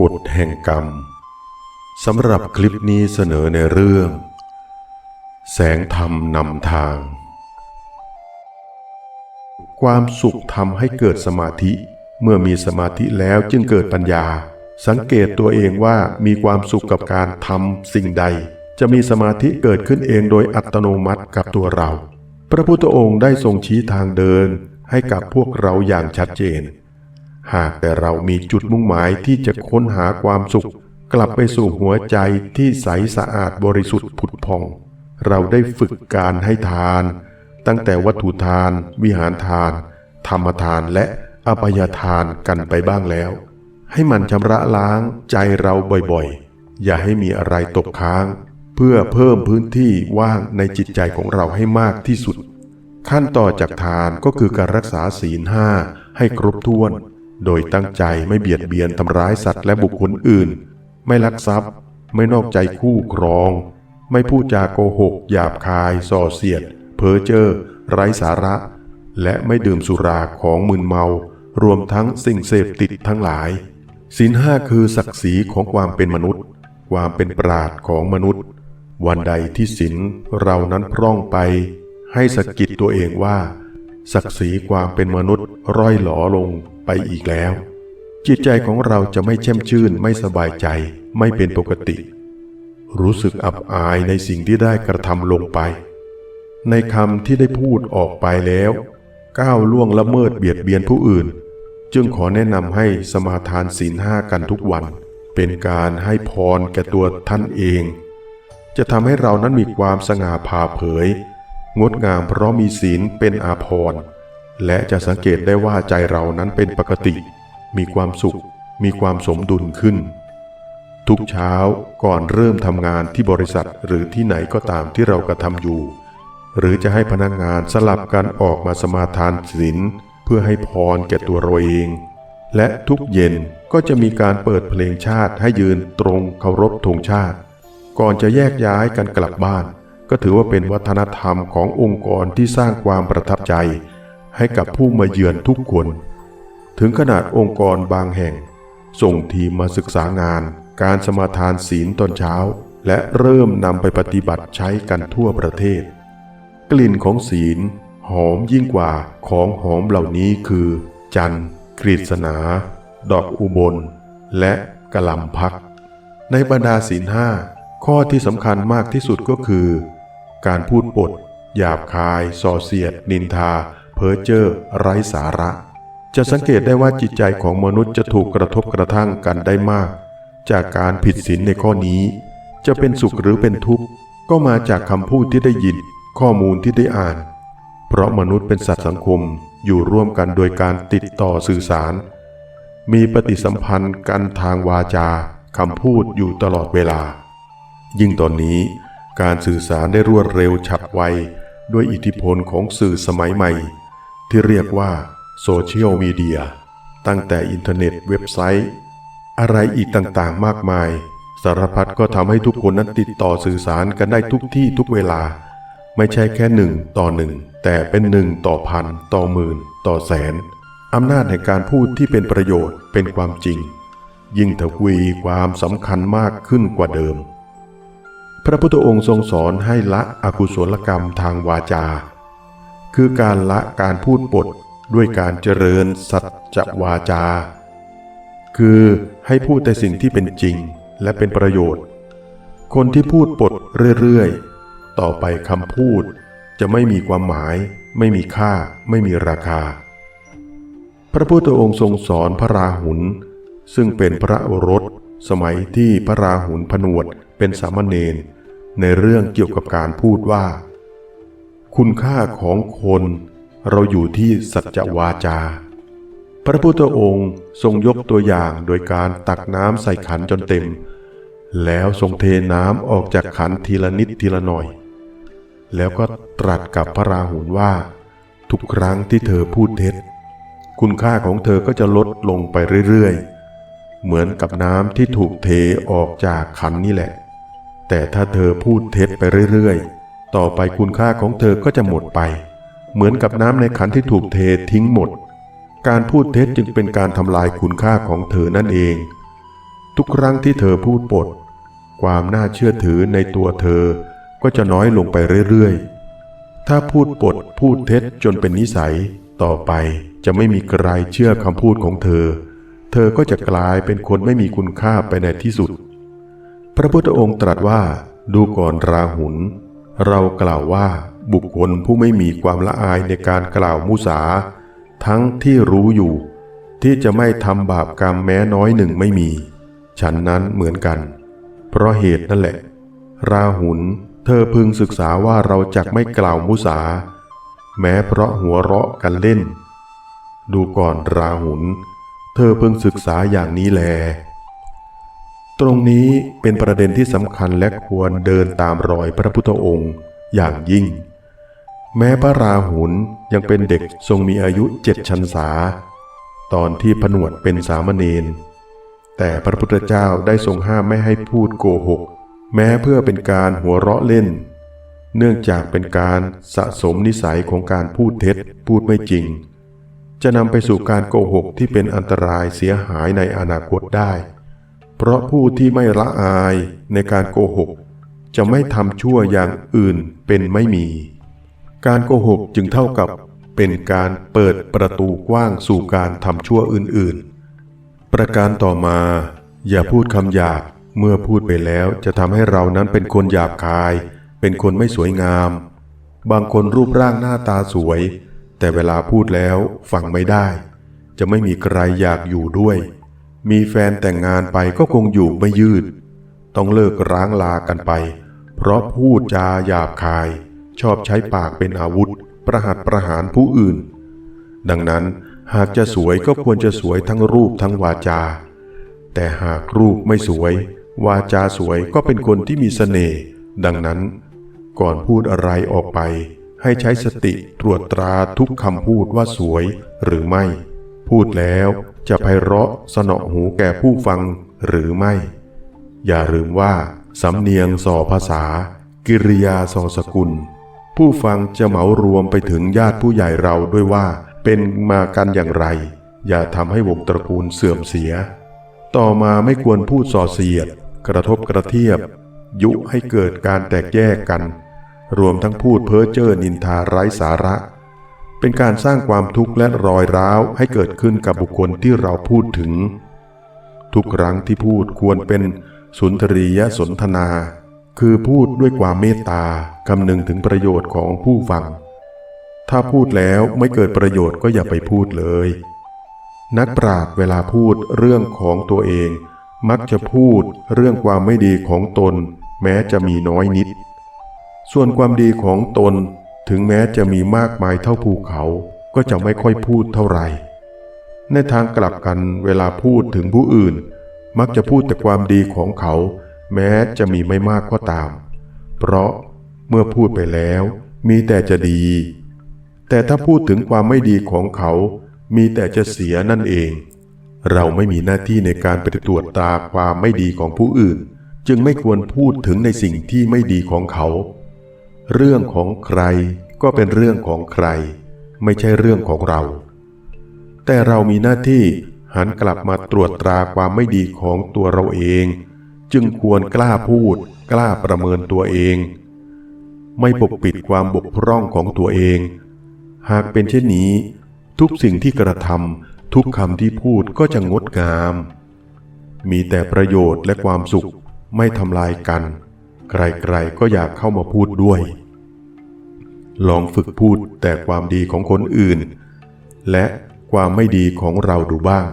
กฎแห่งกรรมสำหรับคลิปนี้เสนอในเรื่อง แสงธรรมนำทาง ความสุขทำให้เกิดสมาธิ เมื่อมีสมาธิแล้วจึงเกิดปัญญา สังเกตตัวเองว่ามีความสุขกับการทำสิ่งใด จะมีสมาธิเกิดขึ้นเองโดยอัตโนมัติกับตัวเรา พระพุทธองค์ได้ทรงชี้ทางเดินให้กับพวกเราอย่างชัดเจน หากแต่เรามีจุดมุ่งหมายที่จะค้นหาความสุข กลับไปสู่หัวใจที่ใสสะอาดบริสุทธิ์ผุดพอง เราได้ฝึกการให้ทาน ตั้งแต่วัตถุทาน วิหารทาน ธรรมทานและอภัยทานกันไปบ้างแล้ว ให้มันชำระล้างใจเราบ่อยๆ อย่าให้มีอะไรตกค้าง เพื่อเพิ่มพื้นที่ว่างในจิตใจของเราให้มากที่สุด ขั้นต่อจากทานก็คือการรักษาศีลห้าให้ครบถ้วน โดยตั้งใจไม่เบียดเบียนทำร้ายสัตว์และบุคคลอื่น ไม่ลักทรัพย์ ไม่นอกใจคู่ครอง ไม่พูดจาโกหก หยาบคาย ส่อเสียด เพ้อเจ้อไร้สาระ และไม่ดื่มสุราของมึนเมา รวมทั้งสิ่งเสพติดทั้งหลายศีลห้าคือศักดิ์ศรีของความเป็นมนุษย์ ความเป็นปราดของมนุษย์ วันใดที่ศีลเรานั้นพร่องไป ให้สะกิดตัวเองว่า ศักดิ์ศรีความเป็นมนุษย์ร่อยหลอลงไปอีกแล้ว จิตใจของเราจะไม่แช่มชื่นไม่สบายใจไม่เป็นปกติ รู้สึกอับอายในสิ่งที่ได้กระทำลงไป ในคำที่ได้พูดออกไปแล้ว ก้าวล่วงละเมิดเบียดเบียนผู้อื่น จึงขอแนะนำให้สมาทานศีลห้ากันทุกวัน เป็นการให้พรแก่ตัวท่านเอง จะทำให้เรานั้นมีความสง่าผ่าเผย งดงามเพราะมีศีลเป็นอาภรณ์และจะสังเกตได้ว่าใจเรานั้นเป็นปกติ มีความสุข มีความสมดุลขึ้น ทุกเช้าก่อนเริ่มทำงานที่บริษัทหรือที่ไหนก็ตามที่เรากระทำอยู่ หรือจะให้พนักงานสลับกันออกมาสมาทานศีลเพื่อให้พรแก่ตัวเราเอง และทุกเย็นก็จะมีการเปิดเพลงชาติให้ยืนตรงเคารพธงชาติ ก่อนจะแยกย้ายกันกลับบ้าน ก็ถือว่าเป็นวัฒนธรรมขององค์กรที่สร้างความประทับใจ ให้กับผู้มาเยือนทุกคน ถึงขนาดองค์กรบางแห่ง ส่งทีมมาศึกษางาน การสมาทานศีลตอนเช้า และเริ่มนำไปปฏิบัติใช้กันทั่วประเทศ กลิ่นของศีล หอมยิ่งกว่าของหอมเหล่านี้คือ จันทร์กฤษณา ดอกอุบล และกะลำพัก ในบรรดาศีลห้าข้อที่สำคัญมากที่สุดก็คือ การพูดปด หยาบคาย ส่อเสียด นินทา เพ้อเจ้อไร้สาระ จะสังเกตได้ว่าจิตใจของมนุษย์จะถูกกระทบกระทั่งกันได้มาก จากการผิดศีลในข้อนี้ จะเป็นสุขหรือเป็นทุกข์ ก็มาจากคำพูดที่ได้ยิน ข้อมูลที่ได้อ่าน เพราะมนุษย์เป็นสัตว์สังคมอยู่ร่วมกันโดยการติดต่อสื่อสาร มีปฏิสัมพันธ์กันทางวาจาคำพูดอยู่ตลอดเวลา ยิ่งตอนนี้ การสื่อสารได้รวดเร็วฉับไว ด้วยอิทธิพลของสื่อสมัยใหม่ ที่เรียกว่าโซเชียลมีเดียตั้งแต่อินเทอร์เน็ตเว็บไซต์ อะไรอีกต่างๆมากมาย สารพัดก็ทำให้ทุกคนนั้นติดต่อสื่อสารกันได้ทุกที่ทุกเวลา ไม่ใช่แค่หนึ่งต่อหนึ่งแต่เป็นหนึ่งต่อพันต่อหมื่น ต่อแสนอำนาจในการพูดที่เป็นประโยชน์เป็นความจริง ยิ่งทวีความสำคัญมากขึ้นกว่าเดิม พระพุทธองค์ทรงสอนให้ละอกุศลกรรมทางวาจา คือการละการพูดปดด้วยการเจริญสัจวาจา คือให้พูดแต่สิ่งที่เป็นจริงและเป็นประโยชน์ คนที่พูดปดเรื่อยๆ ต่อไปคำพูดจะไม่มีความหมาย ไม่มีค่า ไม่มีราคา พระพุทธองค์ทรงสอนพระราหุลซึ่งเป็นพระโอรส สมัยที่พระราหุลผนวด เป็นสามเณรในเรื่องเกี่ยวกับการพูดว่า คุณค่าของคนเราอยู่ที่สัจวาจา พระพุทธองค์ทรงยกตัวอย่างโดยการตักน้ำใส่ขันจนเต็ม แล้วทรงเทน้ำออกจากขันทีละนิดทีละหน่อย แล้วก็ตรัสกับพระราหุลว่า ทุกครั้งที่เธอพูดเท็จ คุณค่าของเธอก็จะลดลงไปเรื่อยๆ เหมือนกับน้ำที่ถูกเทออกจากขันนี่แหละ แต่ถ้าเธอพูดเท็จไปเรื่อยๆ ต่อไปคุณค่าของเธอก็จะหมดไป เหมือนกับน้ำในขันที่ถูกเททิ้งหมด การพูดเท็จจึงเป็นการทำลายคุณค่าของเธอนั่นเอง ทุกครั้งที่เธอพูดปด ความน่าเชื่อถือในตัวเธอก็จะน้อยลงไปเรื่อยๆ ถ้าพูดปดพูดเท็จจนเป็นนิสัย ต่อไปจะไม่มีใครเชื่อคำพูดของเธอ เธอก็จะกลายเป็นคนไม่มีคุณค่าไปในที่สุด ระพุทธองค์ตรัสว่าดูก่อนราหุล เรากล่าวว่าบุคคลผู้ไม่มีความละอายในการกล่าวมุสา ทั้งที่รู้อยู่ ที่จะไม่ทำบาปกรรมแม้น้อยหนึ่งไม่มี ฉันนั้นเหมือนกัน เพราะเหตุนั่นแหละ ราหุลเธอพึงศึกษาว่าเราจักไม่กล่าวมุสา แม้เพราะหัวเราะกันเล่น ดูก่อนราหุลเธอพึงศึกษาอย่างนี้แล ตรงนี้เป็นประเด็นที่สำคัญและควรเดินตามรอยพระพุทธองค์อย่างยิ่ง แม้พระราหุลยังเป็นเด็กทรงมีอายุเจ็ดชันษา ตอนที่ผนวดเป็นสามเณรแต่พระพุทธเจ้าได้ทรงห้ามไม่ให้พูดโกหก แม้เพื่อเป็นการหัวเราะเล่น เนื่องจากเป็นการสะสมนิสัยของการพูดเท็จพูดไม่จริง จะนำไปสู่การโกหกที่เป็นอันตรายเสียหายในอนาคตได้ เพราะผู้ที่ไม่ละอายในการโกหก จะไม่ทำชั่วอย่างอื่นเป็นไม่มี การโกหกจึงเท่ากับเป็นการเปิดประตูกว้างสู่การทำชั่วอื่นๆ ประการต่อมา อย่าพูดคำหยาบเมื่อพูดไปแล้วจะทำให้เรานั้นเป็นคนหยาบคาย เป็นคนไม่สวยงาม บางคนรูปร่างหน้าตาสวย แต่เวลาพูดแล้วฟังไม่ได้ จะไม่มีใครอยากอยู่ด้วย มีแฟนแต่งงานไปก็คงอยู่ไม่ยืด ต้องเลิกร้างลากันไป เพราะพูดจาหยาบคาย ชอบใช้ปากเป็นอาวุธ ประหัตประหารผู้อื่น ดังนั้นหากจะสวยก็ควรจะสวยทั้งรูปทั้งวาจา แต่หากรูปไม่สวย วาจาสวยก็เป็นคนที่มีเสน่ห์ดังนั้น ก่อนพูดอะไรออกไป ให้ใช้สติตรวจตราทุกคำพูดว่าสวยหรือไม่ พูดแล้วจะไพเราะสนอหูแก่ผู้ฟังหรือไม่ อย่าลืมว่า สำเนียงส่อภาษา กิริยาส่อสกุล ผู้ฟังจะเหมารวมไปถึงญาติผู้ใหญ่เราด้วยว่า เป็นมากันอย่างไร อย่าทำให้วงตระกูลเสื่อมเสีย ต่อมาไม่ควรพูดส่อเสียด กระทบกระเทียบ ยุให้เกิดการแตกแยกกัน รวมทั้งพูดเพ้อเจ้อนินทาไร้สาระ เป็นการสร้างความทุกข์และรอยร้าวให้เกิดขึ้นกับบุคคลที่เราพูดถึง ทุกครั้งที่พูดควรเป็นสุนทรียสนทนา คือพูดด้วยความเมตตาคำนึงถึงประโยชน์ของผู้ฟัง ถ้าพูดแล้วไม่เกิดประโยชน์ก็อย่าไปพูดเลย นักปราชญ์เวลาพูดเรื่องของตัวเอง มักจะพูดเรื่องความไม่ดีของตน แม้จะมีน้อยนิด ส่วนความดีของตน ถึงแม้จะมีมากมายเท่าภูเขาก็จะไม่ค่อยพูดเท่าไหร่ ในทางกลับกันเวลาพูดถึงผู้อื่น มักจะพูดแต่ความดีของเขา แม้จะมีไม่มากก็ตาม เพราะเมื่อพูดไปแล้วมีแต่จะดี แต่ถ้าพูดถึงความไม่ดีของเขา มีแต่จะเสียนั่นเอง เราไม่มีหน้าที่ในการไปตรวจตาความไม่ดีของผู้อื่น จึงไม่ควรพูดถึงในสิ่งที่ไม่ดีของเขา เรื่องของใคร ก็เป็นเรื่องของใคร ไม่ใช่เรื่องของเรา แต่เรามีหน้าที่หันกลับมาตรวจตราความไม่ดีของตัวเราเอง จึงควรกล้าพูด กล้าประเมินตัวเอง ไม่ปกปิดความบกพร่องของตัวเอง หากเป็นเช่นนี้ ทุกสิ่งที่กระทำทุกคำที่พูดก็จะงดงาม มีแต่ประโยชน์และความสุขไม่ทำลายกัน ใครๆก็อยากเข้ามาพูดด้วย ลองฝึกพูดแต่ความดีของคนอื่น และความไม่ดีของเราดูบ้าง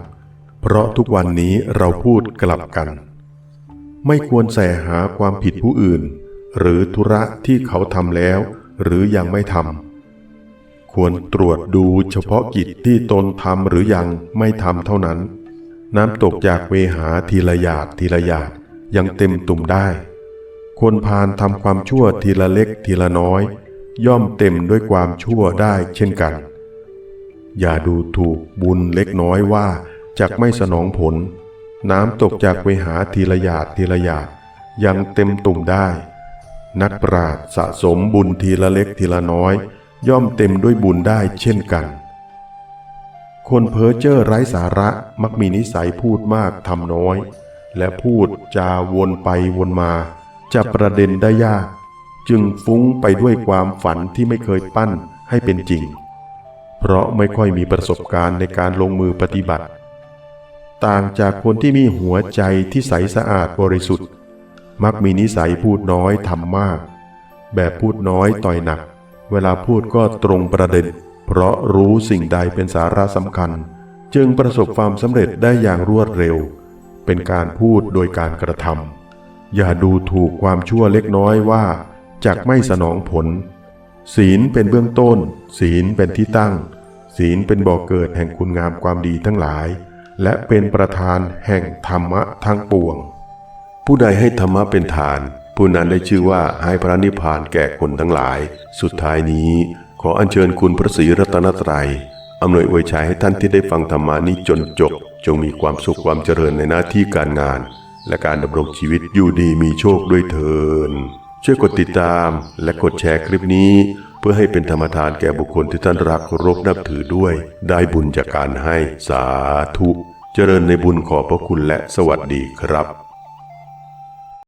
เพราะทุกวันนี้เราพูดกลับกัน ไม่ควรแสหาความผิดผู้อื่น หรือธุระที่เขาทำแล้ว หรือยังไม่ทำควรตรวจดูเฉพาะกิจที่ตนทำหรือยังไม่ทำเท่านั้น น้ำตกจากเวหาทีละหยาดทีละหยาดยังเต็มตุ่มได้ คนพาลทำความชั่วทีละเล็กทีละน้อย ย่อมเต็มด้วยความชั่วได้เช่นกัน อย่าดูถูกบุญเล็กน้อยว่าจากไม่สนองผล น้ำตกจากเวหาทีละหยาดทีละหยาดยังเต็มตุ่มได้ นักปราชญ์สะสมบุญทีละเล็กทีละน้อย ย่อมเต็มด้วยบุญได้เช่นกัน คนเพ้อเจ้อไร้สาระมักมีนิสัยพูดมากทำน้อย และพูดจาวนไปวนมาจับประเด็นได้ยาก จึงฟุ้งไปด้วยความฝันที่ไม่เคยปั้นให้เป็นจริง เพราะไม่ค่อยมีประสบการณ์ในการลงมือปฏิบัติ ต่างจากคนที่มีหัวใจที่ใสสะอาดบริสุทธิ์ มักมีนิสัยพูดน้อยทำมาก แบบพูดน้อยต่อยหนัก เวลาพูดก็ตรงประเด็น เพราะรู้สิ่งใดเป็นสาระสำคัญ จึงประสบความสำเร็จได้อย่างรวดเร็ว เป็นการพูดโดยการกระทำอย่าดูถูกความชั่วเล็กน้อยว่า จากไม่สนองผล ศีลเป็นเบื้องต้น ศีลเป็นที่ตั้ง ศีลเป็นบ่อกเกิดแห่งคุณงามความดีทั้งหลาย และเป็นประธานแห่งธรรมะทั้งปวง ผู้ใดให้ธรรมะเป็นฐาน ผู้นั้นได้ชื่อว่าให้พระนิพพานแก่คนทั้งหลาย สุดท้ายนี้ ขออัญเชิญคุณพระศรีรัตนตรัยอำนวยอวยชัยให้ท่านที่ได้ฟังธรรมานี้จนจบ จงมีความสุขความเจริญในหน้าที่การงาน และการดำรงชีวิตอยู่ดีมีโชคด้วยเถิน ช่วยกดติดตามและกดแชร์คลิปนี้ เพื่อให้เป็นธรรมทานแก่บุคคลที่ท่านรักเคารพนับถือด้วย ได้บุญจากการให้สาธุ เจริญในบุญขอบพระคุณและสวัสดีครับ